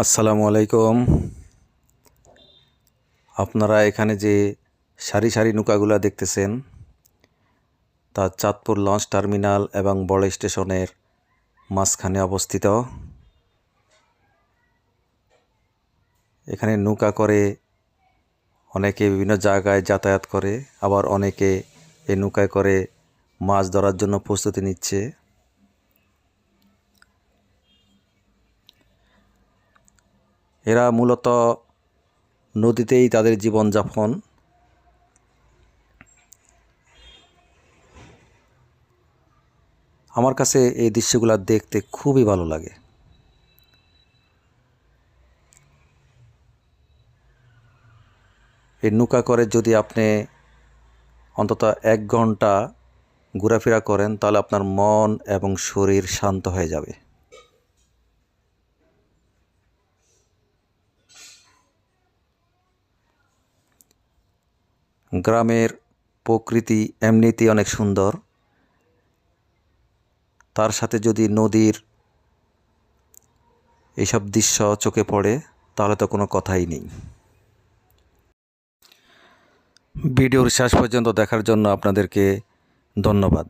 আসসালামু আলাইকুম। আপনারা এখানে যে সারি সারি নৌকাগুলা দেখতেছেন, তা চাঁদপুর লঞ্চ টার্মিনাল এবং বড় স্টেশনের মাঝখানে অবস্থিত। এখানে নৌকা করে অনেকে বিভিন্ন জায়গায় যাতায়াত করে, আবার অনেকে এই নৌকায় করে মাছ ধরার জন্য প্রস্তুতি নিচ্ছে। এরা মূলত নদীতেই তাদের জীবনযাপন। আমার কাছে এই দৃশ্যগুলো দেখতে খুবই ভালো লাগে। এই নৌকা করে যদি আপনি অন্তত এক ঘণ্টা ঘোরাফেরা করেন, তাহলে আপনার মন এবং শরীর শান্ত হয়ে যাবে। গ্রামের প্রকৃতি এমনিতেই অনেক সুন্দর। তার সাথে যদি নদীর এইসব দৃশ্য চোখে পড়ে, তাহলে তো কোনো কথাই নেই। ভিডিওর শেষ পর্যন্ত দেখার জন্য আপনাদেরকে ধন্যবাদ।